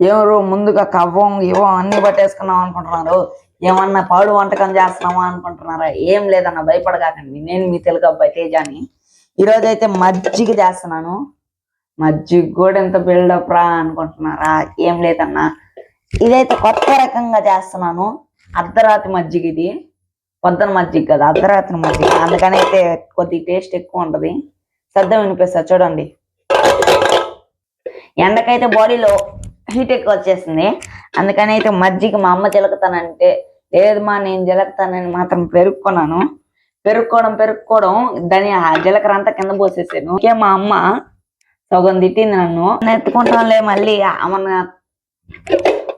ఎవరు ముందుగా కవ్వం ఇవ్వం అన్ని పట్టేసుకున్నాం అనుకుంటున్నారు. ఏమన్నా పాడు వంటకం చేస్తున్నామా అనుకుంటున్నారా? ఏం లేదన్న భయపడగాకండి. నేను మీ తెలుగు అబ్బాయి తేజాని. ఈరోజు అయితే మజ్జిగ చేస్తున్నాను. మజ్జిగ కూడా ఎంత బిల్డప్ రా అనుకుంటున్నారా? ఏం లేదన్నా. ఇదైతే కొత్త రకంగా చేస్తున్నాను. అర్ధరాత్రి మజ్జిగ ఇది. పొద్దున మజ్జిగ కదా అర్ధరాత్రి మజ్జిగ. అందుకని అయితే కొద్ది టేస్ట్ ఎక్కువ ఉంటది. శ్రద్ధ వినిపిస్తా చూడండి. ఎండకైతే బాడీలో హీట్ ఎక్కువ వచ్చేసింది. అందుకని అయితే మజ్జిగ మా అమ్మ చిలకతానంటే లేదు మా నేను చిలకతానని మాత్రం పెరుక్కున్నాను. పెరుక్కోవడం పెరుక్కోవడం దాని ఆ జీలకర్ర అంతా కింద పోసేసాను. ఇంకే మా అమ్మ సగం తిట్టింది నన్ను. నెత్తుకుంటానులే మళ్ళీ అమ్మన్న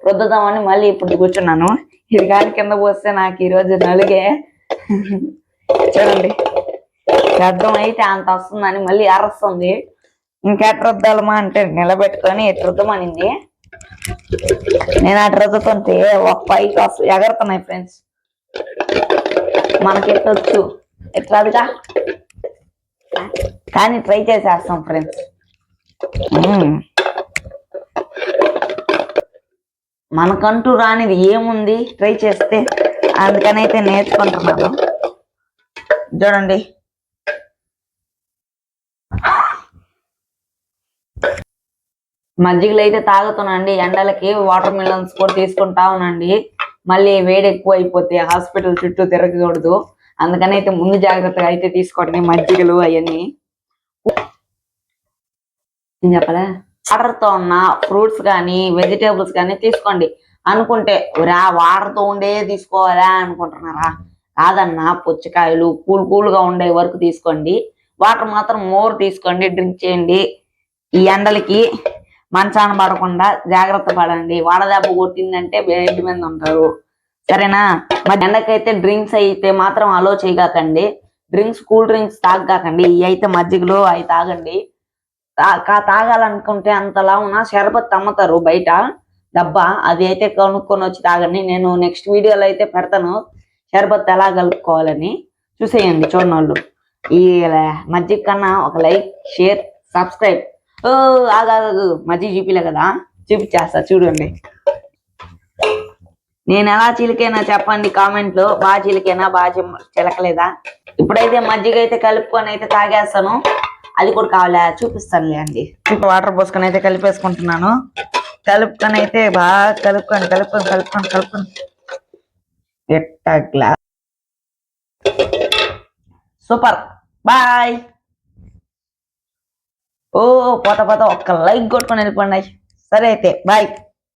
రుద్దుదామని మళ్ళీ ఇప్పుడు కూర్చున్నాను. ఇది కానీ కింద పోస్తే నాకు ఈరోజు నలుగే. చూడండి. అర్థం అయితే అంత వస్తుందని మళ్ళీ అరస్తుంది. ఇంకెట్ రుద్దాలమా అంటే నిలబెట్టుకొని ఎటు రుద్దమనింది. నేను అటు రుద్దుతుంటే ఒక పైకి వస్తు ఎగరుతున్నాయి ఫ్రెండ్స్ మనకి ఎట్టొచ్చు ఎట్లాదిగా కానీ ట్రై చేసేస్తాం ఫ్రెండ్స్ మనకంటూ రానిది ఏముంది? ట్రై చేస్తే అందుకనైతే నేర్చుకుంటున్నాను. చూడండి. మజ్జిగలు అయితే తాగుతానండి. ఎండలకి వాటర్ మిలన్స్ కూడా తీసుకుంటా ఉనండి మళ్ళీ వేడి ఎక్కువ అయిపోతే హాస్పిటల్ చుట్టూ తిరగకూడదు. అందుకని అయితే ముందు జాగ్రత్తగా అయితే తీసుకోండి మజ్జిగలు అవన్నీ. ఏం చెప్పలే? వాటర్తో ఉన్న ఫ్రూట్స్ కానీ వెజిటేబుల్స్ కానీ తీసుకోండి. అనుకుంటే రా వాటర్తో ఉండే తీసుకోవాలా అనుకుంటున్నారా? కాదన్నా పుచ్చకాయలు కూల్ కూల్గా ఉండే వరకు తీసుకోండి. వాటర్ మాత్రం మోర్ తీసుకోండి డ్రింక్ చేయండి. ఈ ఎండలకి మంచాన పడకుండా జాగ్రత్త పడండి. వడదెబ్బ కొట్టిందంటే బెడ్ మీద ఉంటారు. సరేనా? మరి ఎండకైతే డ్రింక్స్ అయితే మాత్రం అలో చేయగాకండి. డ్రింక్స్ కూల్ డ్రింక్స్ తాగకండి ఇవి అయితే మజ్జిగలో అవి తాగండి. తా- తాగాలనుకుంటే అంతలా ఉన్న షర్బత్ అమ్ముతారు బయట. డబ్బా అది అయితే కొనుక్కొని వచ్చి తాగండి. నేను నెక్స్ట్ వీడియోలో అయితే పెడతాను. షర్బత్ ఎలా కలుపుకోవాలని. చూసేయండి చూడనోళ్ళు. ఈ మజ్జిగ కన్నా ఒక లైక్ షేర్ సబ్స్క్రైబ్. ఓ ఆగాగు మజ్జిగ చూపిలే కదా. చూపించేస్తా చూడండి. నేను ఎలా చిలికైనా చెప్పండి కామెంట్లో బాగా చిలికైనా బాగా చిలకలేదా? ఇప్పుడైతే మజ్జిగ అయితే కలుపుకొని అయితే తాగేస్తాను. అది కూడా కావాలా? చూపిస్తానులే అండి. వాటర్ పోసుకొని అయితే కలిపేసుకుంటున్నాను. కలుపుకొని అయితే బాగా కలుపుకొని కలుపుకొని కలుపుకొని కలుపుకొని. ఎట్టా గ్లాస్ సూపర్. బాయ్. ఓ పోత పోత ఒక్క లైక్ కొట్టుకొని వెళ్ళిపోండి. సరే అయితే బాయ్.